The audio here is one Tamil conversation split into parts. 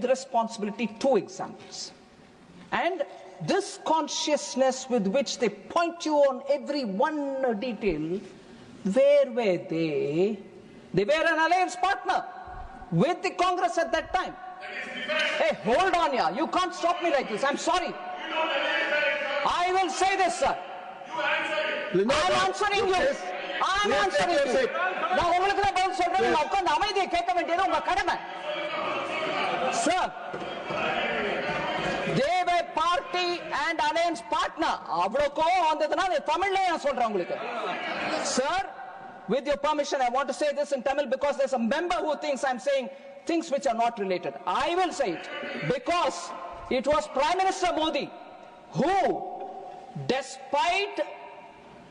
the responsibility two examples. And this consciousness with which they point you on every one uh, detail, where were they? They were an alliance partner with the Congress at that time. Hey, hold on, yeah. You can't stop me like this. I'm sorry. I will say this, sir. I'm answering you. I'm answering you. நான் உங்களுக்கு தான் பதில் சொல்றேன் நான் உட்கார்ந்து அமைதியை கேட்க வேண்டியது உங்க கடமை பார்ட்டி அண்ட் அலையன்ஸ் பார்ட்னர் அவ்வளவு கோவம் வந்ததுன்னா அது தமிழ்ல நான் சொல்றேன் உங்களுக்கு sir with your permission i want to say this in tamil because there's a member who thinks i'm saying things which are not related i will say it because it was prime minister modi who despite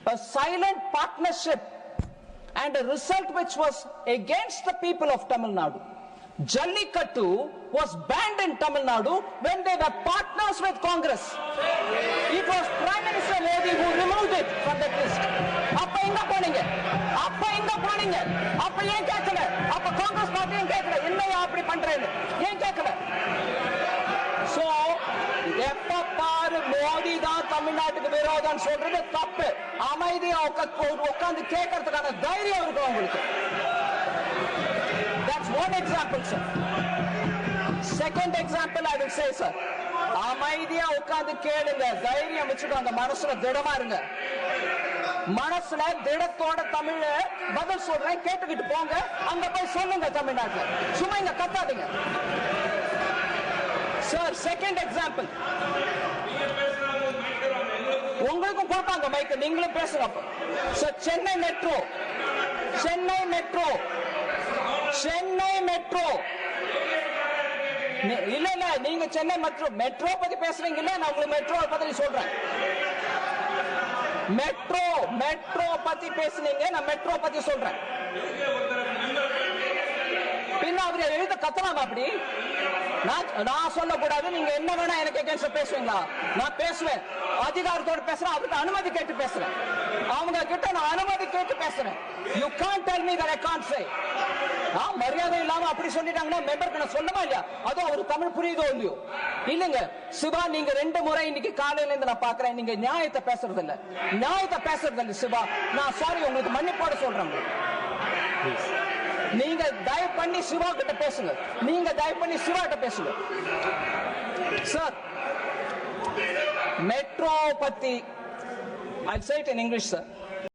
a silent partnership and a result which was against the people of Tamil Nadu. Jallikattu was banned in Tamil Nadu when they were partners with Congress. It was Prime Minister Modi who removed it from that list. அப்ப எங்க போனீங்க? அப்ப எங்க போனீங்க? அப்ப ஏன் கேட்கல? அப்ப காங்கிரஸ் பார்ட்டி ஏன் கேட்கல? என்னையா அப்படி பண்றேன்னு ஏன் கேட்கல? சோ எப்ப பாரு மோடி தான் தமிழ்நாட்டுக்கு விரோதம் சொல்றது தப்பு. அமைதியா உட்காந்து கேட்கறதுக்கான தைரியம் இருக்கும் உங்களுக்கு. One example, sir. Second example, I will say, sir. அமைதியா உட்கார்ந்து கேளுங்க தைரியம் வச்சுக்கோங்க அந்த மனசுல திடமா இருங்க. மனசுல திடத்தோட தமிழ பதில் சொல்றேன் கேட்டுக்கிட்டு போங்க அங்க போய் சொல்லுங்க தமிழ்நாட்டுல. சும்மா இங்க கத்தாதீங்க. சார் செகண்ட் எக்ஸாம்பிள் உங்களுக்கும் கொடுப்பாங்க மைக் நீங்களும் பேசுங்க sir Chennai metro Chennai metro Chennai metro. இல்ல இல்ல நீங்க சென்னை மெட்ரோ. மெட்ரோ பத்தி பேசுறீங்க இல்ல நான் உங்களுக்கு மெட்ரோ பத்தி சொல்றேன். மெட்ரோ மெட்ரோ பத்தி பேசுனீங்க நான் மெட்ரோ பத்தி சொல்றேன். பின்ன அவர் எழுத கத்தலாமா அப்படி? நான் நான் சொல்லக்கூடாது நீங்க என்ன வேணா எனக்கு எகேன்ஸ்ட் பேசுவீங்களா? நான் பேசுவேன். அதிகாரத்தோட பேசுறேன் அவர்கிட்ட அனுமதி கேட்டு பேசுறேன். அவங்க கிட்ட நான் அனுமதி கேட்டு பேசுறேன். You can tell me that I can say மரியாதை இல்லாம அப்படி சொல்லிட்டாங்கன்னா மெம்பருக்கு நான் சொல்லமா இல்லையா? அதுவும் அவர் தமிழ் புரியுதோ இல்லையோ? இல்லைங்க. சிவா நீங்க ரெண்டு முறை இன்னைக்கு காலையில இருந்து நான் பாக்குறேன் நீங்க நியாயத்தை பேசுறது இல்ல. நியாயத்தை பேசுறது இல்ல சிவா. நான் சாரி உங்களுக்கு மன்னிப்போட சொல்றேன். நீங்க தயவு பண்ணி சிவா கிட்ட பேசுங்க. நீங்க தயவு பண்ணி சிவா கிட்ட பேசுங்க. சார் மெட்ரோ பத்தி I said in English sir.